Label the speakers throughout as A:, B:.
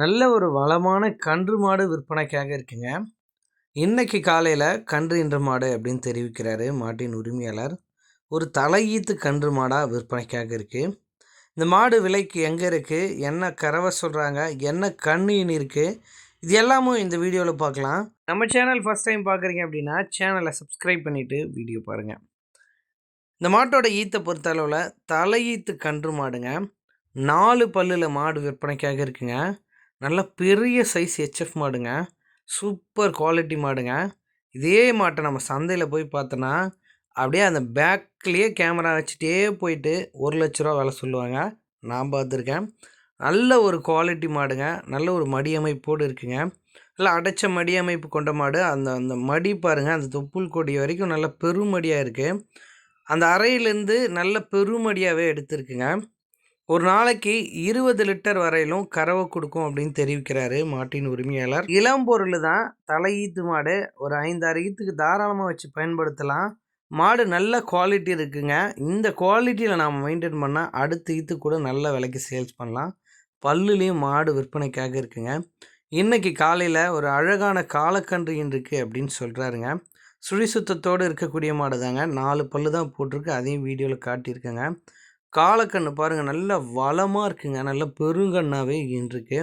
A: நல்ல ஒரு வளமான கன்று மாடு விற்பனைக்காக இருக்குங்க. இன்னைக்கு காலையில் கன்று இன்று மாடு அப்படின்னு தெரிவிக்கிறாரு மாட்டின் உரிமையாளர். ஒரு தலையீத்து கன்று மாடாக விற்பனைக்காக இருக்குது இந்த மாடு விலைக்கு எங்கே இருக்குது என்ன கறவை சொல்கிறாங்க என்ன கண்ணின்னு இருக்குது இது எல்லாமும் இந்த வீடியோவில் பார்க்கலாம். நம்ம சேனல் ஃபஸ்ட் டைம் பார்க்குறீங்க அப்படின்னா சேனலை சப்ஸ்கிரைப் பண்ணிவிட்டு வீடியோ பாருங்கள் இந்த மாட்டோட ஈத்தை பொறுத்தளவில் தலையீத்து கன்று மாடுங்க. நாலு பல்லில் மாடு விற்பனைக்காக இருக்குங்க. நல்ல பெரிய சைஸ் ஹெச்எஃப் மாடுங்க. சூப்பர் குவாலிட்டி மாடுங்க. இதே மாட்டை நம்ம சந்தையில் போய் பார்த்தோன்னா அப்படியே அந்த பேக்லேயே கேமரா வச்சுட்டே போயிட்டு ஒரு லட்ச ரூபா வேலை சொல்லுவாங்க. நான் பார்த்துருக்கேன். நல்ல ஒரு குவாலிட்டி மாடுங்க. நல்ல ஒரு மடி அமைப்போடு இருக்குங்க. நல்லா அடைச்ச மடி அமைப்பு கொண்ட மாடு. அந்த அந்த மடி பாருங்கள் அந்த தொப்புள் கொடி வரைக்கும் நல்ல பெருமடியாக இருக்குது அந்த அறையிலேருந்து நல்ல பெருமடியாகவே எடுத்துருக்குங்க. ஒரு நாளைக்கு இருபது லிட்டர் வரையிலும் கறவை கொடுக்கும் அப்படின்னு தெரிவிக்கிறாரு மாட்டின் உரிமையாளர். இளம் பொருள் தான் தலை ஈத்து மாடு ஒரு ஐந்தாறு ஈத்துக்கு தாராளமாக வச்சு பயன்படுத்தலாம். மாடு நல்ல குவாலிட்டி இருக்குங்க. இந்த குவாலிட்டியில் நாம் மெயின்டைன் பண்ணால் அடுத்த ஈத்து கூட நல்ல விலைக்கு சேல்ஸ் பண்ணலாம். பல்லுலேயும் மாடு விற்பனைக்காக இருக்குங்க. இன்றைக்கி காலையில் ஒரு அழகான காலக்கன்று இருக்குது அப்படின்னு சொல்கிறாருங்க சுழி சுத்தத்தோடு இருக்கக்கூடிய மாடு தாங்க நாலு பல்லு தான் போட்டிருக்கு. அதையும் வீடியோவில் காட்டியிருக்கேங்க. காலக்கண்ணு பாருங்கள் நல்ல வளமாக இருக்குங்க. நல்ல பெருங்கண்ணாகவே இருக்கு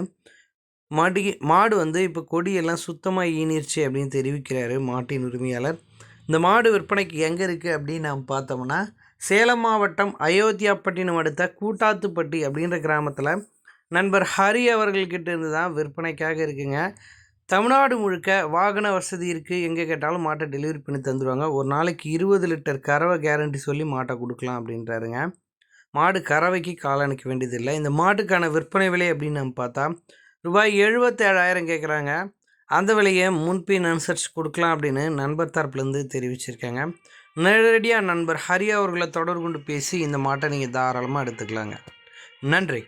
A: மாடி மாடு வந்து இப்போ கொடியெல்லாம் சுத்தமாக ஈனிருச்சு அப்படின்னு தெரிவிக்கிறாரு மாட்டின் உரிமையாளர். இந்த மாடு விற்பனைக்கு எங்கே இருக்குது அப்படின்னு நாம் பார்த்தோம்னா சேலம் மாவட்டம் அயோத்தியாப்பட்டினம் அடுத்த கூட்டாத்துப்பட்டி அப்படின்ற கிராமத்தில் நண்பர் ஹரி அவர்கள்கிட்ட இருந்து தான் விற்பனைக்காக இருக்குங்க. தமிழ்நாடு முழுக்க வாகன வசதி இருக்குது எங்கே கேட்டாலும் மாட்டை டெலிவரி பண்ணி தந்துடுவாங்க ஒரு நாளைக்கு இருபது லிட்டர் கறவை கேரண்டி சொல்லி மாட்டை கொடுக்கலாம் அப்படின்றாருங்க. மாடு கறவைக்கு காலணிக்க வேண்டியதில்லை. இந்த மாட்டுக்கான விற்பனை விலை அப்படின்னு நம்ம பார்த்தா ரூபாய் எழுபத்தேழாயிரம் கேட்குறாங்க அந்த விலையை முன்பின் அனுசரித்து கொடுக்கலாம் அப்படின்னு நண்பர் தரப்புலேருந்து தெரிவிச்சிருக்காங்க. நேரடியாக நண்பர் ஹரி அவர்களை தொடர்பு கொண்டு பேசி இந்த மாட்டை நீங்கள் தாராளமாக எடுத்துக்கலாங்க. நன்றி.